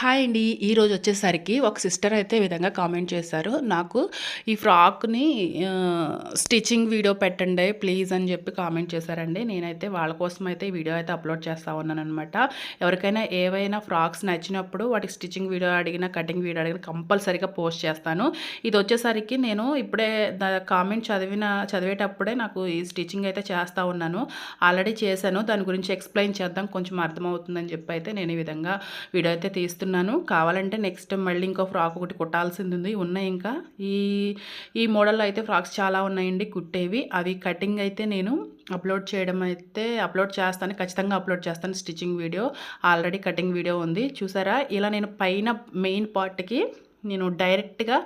Hi అండి. ఈరోజు వచ్చేసరికి ఒక సిస్టర్ అయితే ఈ విధంగా కామెంట్ చేశారు. నాకు ఈ ఫ్రాక్ని స్టిచ్చింగ్ వీడియో పెట్టండి ప్లీజ్ అని చెప్పి కామెంట్ చేశారండి. నేనైతే వాళ్ళ కోసం అయితే ఈ వీడియో అయితే అప్లోడ్ చేస్తూ ఉన్నాను అనమాట ఎవరికైనా ఏవైనా ఫ్రాక్స్ నచ్చినప్పుడు వాటికి స్టిచ్చింగ్ వీడియో అడిగిన కటింగ్ వీడియో అడిగిన కంపల్సరీగా పోస్ట్ చేస్తాను. ఇది వచ్చేసరికి నేను ఇప్పుడే కామెంట్ చదివిన చదివేటప్పుడే నాకు ఈ స్టిచ్చింగ్ అయితే చేస్తూ ఉన్నాను. ఆల్రెడీ చేశాను. దాని గురించి ఎక్స్ప్లెయిన్ చేద్దాం. కొంచెం అర్థమవుతుందని చెప్పి అయితే నేను ఈ విధంగా వీడియో అయితే తీస్తున్నాను. చేస్తున్నాను. కావాలంటే నెక్స్ట్ మళ్ళీ ఇంకో ఫ్రాక్ ఒకటి కుట్టాల్సింది ఉంది ఉన్నాయి ఇంకా. ఈ ఈ మోడల్లో అయితే ఫ్రాక్స్ చాలా ఉన్నాయండి కుట్టేవి. అవి కటింగ్ అయితే నేను అప్లోడ్ చేయడం అయితే అప్లోడ్ చేస్తాను. ఖచ్చితంగా అప్లోడ్ చేస్తాను stitching video already cutting video ఉంది. చూసారా? ఇలా నేను పైన మెయిన్ పార్ట్కి నేను డైరెక్ట్గా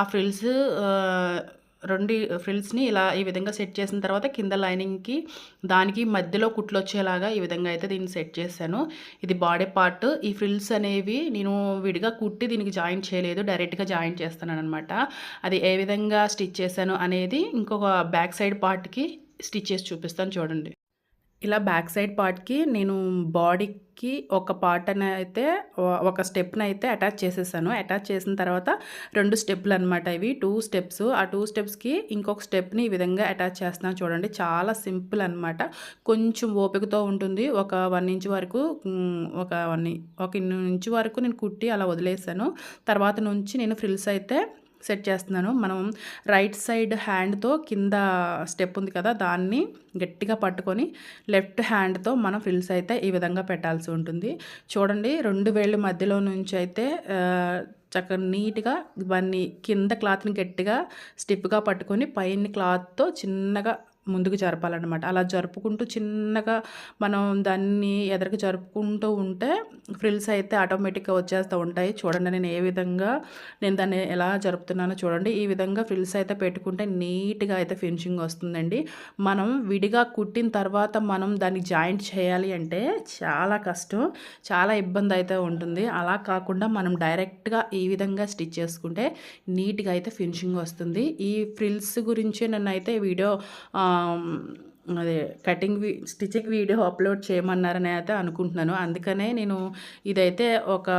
ఆ ఫ్రిల్స్ రెండు ఫ్రిల్స్ని ఇలా ఈ విధంగా సెట్ చేసిన తర్వాత కింద లైనింగ్కి దానికి మధ్యలో కుట్లు వచ్చేలాగా ఈ విధంగా అయితే దీన్ని సెట్ చేశాను. ఇది బాడీ పార్ట్. ఈ ఫ్రిల్స్ అనేవి నేను విడిగా కుట్టి దీనికి జాయిన్ చేయలేదు. డైరెక్ట్గా జాయిన్ చేస్తున్నాను అనమాట అది ఏ విధంగా స్టిచ్ చేశాను అనేది ఇంకొక బ్యాక్ సైడ్ పార్ట్కి స్టిచ్ చేసి చూపిస్తాను చూడండి. ఇలా బ్యాక్ సైడ్ పార్ట్కి నేను బాడీకి ఒక పార్ట్ అని అయితే ఒక స్టెప్ని అయితే అటాచ్ చేసేసాను. అటాచ్ చేసిన తర్వాత రెండు స్టెప్లు అనమాట ఇవి. టూ స్టెప్స్ ఆ టూ స్టెప్స్కి ఇంకొక స్టెప్ని ఈ విధంగా అటాచ్ చేస్తున్నాను చూడండి. చాలా సింపుల్ అనమాట కొంచెం ఓపికతో ఉంటుంది. ఒక వన్ ఇంచ్ వరకు ఒక వన్ ఒక ఇంచ్ వరకు నేను కుట్టి అలా వదిలేసాను. తర్వాత నుంచి నేను ఫ్రిల్స్ అయితే సెట్ చేస్తున్నాను. మనం రైట్ సైడ్ హ్యాండ్తో కింద స్టెప్ ఉంది కదా దాన్ని గట్టిగా పట్టుకొని లెఫ్ట్ హ్యాండ్తో మనం ఫ్రిల్స్ అయితే ఈ విధంగా పెట్టాల్సి ఉంటుంది. చూడండి రెండు వేళ్ళ మధ్యలో నుంచి అయితే చక్కగా నీట్గా ఇవన్నీ కింద క్లాత్ని గట్టిగా స్టిప్గా పట్టుకొని పైన క్లాత్తో చిన్నగా ముందుకు జరపాలన్నమాట. అలా జరుపుకుంటూ చిన్నగా మనం దాన్ని ఎదరికి జరుపుకుంటూ ఉంటే ఫ్రిల్స్ అయితే ఆటోమేటిక్గా వచ్చేస్తూ ఉంటాయి. చూడండి నేను ఏ విధంగా నేను దాన్ని ఎలా జరుపుతున్నానో చూడండి. ఈ విధంగా ఫ్రిల్స్ అయితే పెట్టుకుంటే నీట్గా అయితే ఫినిషింగ్ వస్తుందండి. మనం విడిగా కుట్టిన తర్వాత మనం దాన్ని జాయింట్ చేయాలి అంటే చాలా కష్టం చాలా ఇబ్బంది అయితే ఉంటుంది. అలా కాకుండా మనం డైరెక్ట్గా ఈ విధంగా స్టిచ్ చేసుకుంటే నీట్గా అయితే ఫినిషింగ్ వస్తుంది. ఈ ఫ్రిల్స్ గురించి నన్ను అయితే వీడియో అదే కటింగ్ వీ స్టిచ్చింగ్ వీడియో అప్లోడ్ చేయమన్నారని అయితే అనుకుంటున్నాను. అందుకనే నేను ఇదైతే ఒక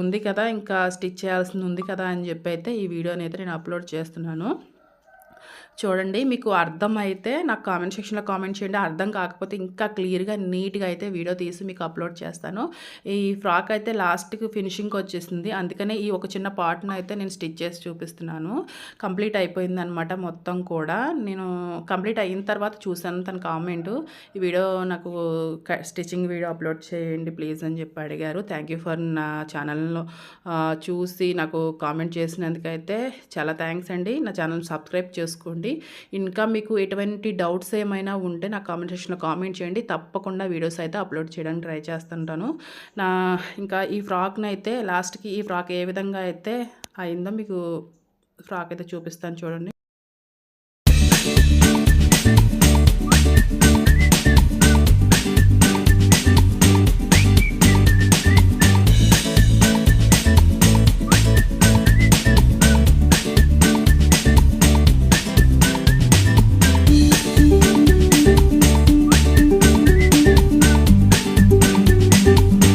ఉంది కదా ఇంకా స్టిచ్ చేయాల్సింది ఉంది కదా అని చెప్పి అయితే ఈ వీడియోని అయితే నేను అప్లోడ్ చేస్తున్నాను. చూడండి మీకు అర్థమైతే నాకు కామెంట్ సెక్షన్లో కామెంట్ చేయండి. అర్థం కాకపోతే ఇంకా క్లియర్గా నీట్గా అయితే వీడియో తీసి మీకు అప్లోడ్ చేస్తాను. ఈ ఫ్రాక్ అయితే లాస్ట్కి ఫినిషింగ్కి వచ్చేసింది. అందుకనే ఈ ఒక చిన్న పార్ట్ను అయితే నేను స్టిచ్ చేసి చూపిస్తున్నాను. కంప్లీట్ అయిపోయింది అనమాట మొత్తం కూడా. నేను కంప్లీట్ అయిన తర్వాత చూసాను తన కామెంట్. ఈ వీడియో నాకు స్టిచ్చింగ్ వీడియో అప్లోడ్ చేయండి ప్లీజ్ అని చెప్పి అడిగారు. థ్యాంక్ యూ ఫర్ నా ఛానల్లో చూసి నాకు కామెంట్ చేసినందుకైతే చాలా థ్యాంక్స్ అండి. నా ఛానల్ సబ్స్క్రైబ్ చేసుకోండి. ఇంకా మీకు ఎటువంటి డౌట్స్ ఏమైనా ఉంటే నా కామెంట్ సెక్షన్లో కామెంట్ చేయండి. తప్పకుండా వీడియోస్ అయితే అప్లోడ్ చేయడానికి ట్రై చేస్తుంటాను. నా ఇంకా ఈ ఫ్రాక్ని అయితే లాస్ట్కి ఈ ఫ్రాక్ ఏ విధంగా అయితే అయిందో మీకు ఫ్రాక్ అయితే చూపిస్తాను చూడండి.